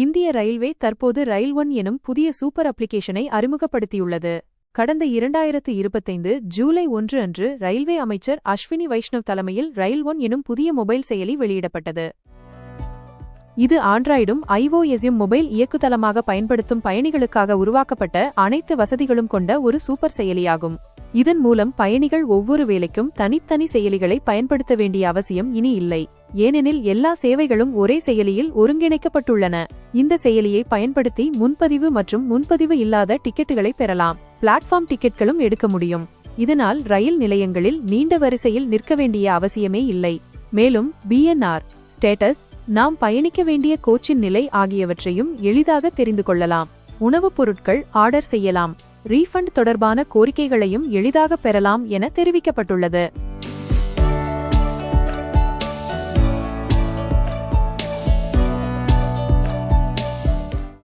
இந்திய ரயில்வே தற்போது ரயில் ஒன் எனும் புதிய சூப்பர் அப்ளிகேஷனை அறிமுகப்படுத்தியுள்ளது. கடந்த இரண்டாயிரத்து இருபத்தைந்து ஜூலை ஒன்று அன்று ரயில்வே அமைச்சர் அஸ்வினி வைஷ்ணவ் தலைமையில் ரயில் ஒன் எனும் புதிய மொபைல் செயலி வெளியிடப்பட்டது. இது ஆண்ட்ராய்டும் ஐஓஎஸ்யும் மொபைல் இயக்குதளமாக பயன்படுத்தும் பயணிகளுக்காக உருவாக்கப்பட்ட அனைத்து வசதிகளும் கொண்ட ஒரு சூப்பர் செயலியாகும். இதன் மூலம் பயணிகள் ஒவ்வொரு வேலைக்கும் தனித்தனி செயலிகளை பயன்படுத்த வேண்டிய அவசியம் இனி இல்லை. ஏனெனில் எல்லா சேவைகளும் ஒரே செயலியில் ஒருங்கிணைக்கப்பட்டுள்ளன. இந்த செயலியை பயன்படுத்தி முன்பதிவு மற்றும் முன்பதிவு இல்லாத டிக்கெட்டுகளை பெறலாம். பிளாட்ஃபார்ம் டிக்கெட்களும் எடுக்க முடியும். இதனால் ரயில் நிலையங்களில் நீண்ட வரிசையில் நிற்க வேண்டிய அவசியமே இல்லை. மேலும் பிஎன்ஆர் ஸ்டேட்டஸ் நாம் பயணிக்க வேண்டிய கோச்சின் நிலை ஆகியவற்றையும் எளிதாக தெரிந்து கொள்ளலாம். உணவுப் பொருட்கள் ஆர்டர் செய்யலாம். ரீஃபண்ட் தொடர்பான கோரிக்கைகளையும் எளிதாக பெறலாம் என தெரிவிக்கப்பட்டுள்ளது.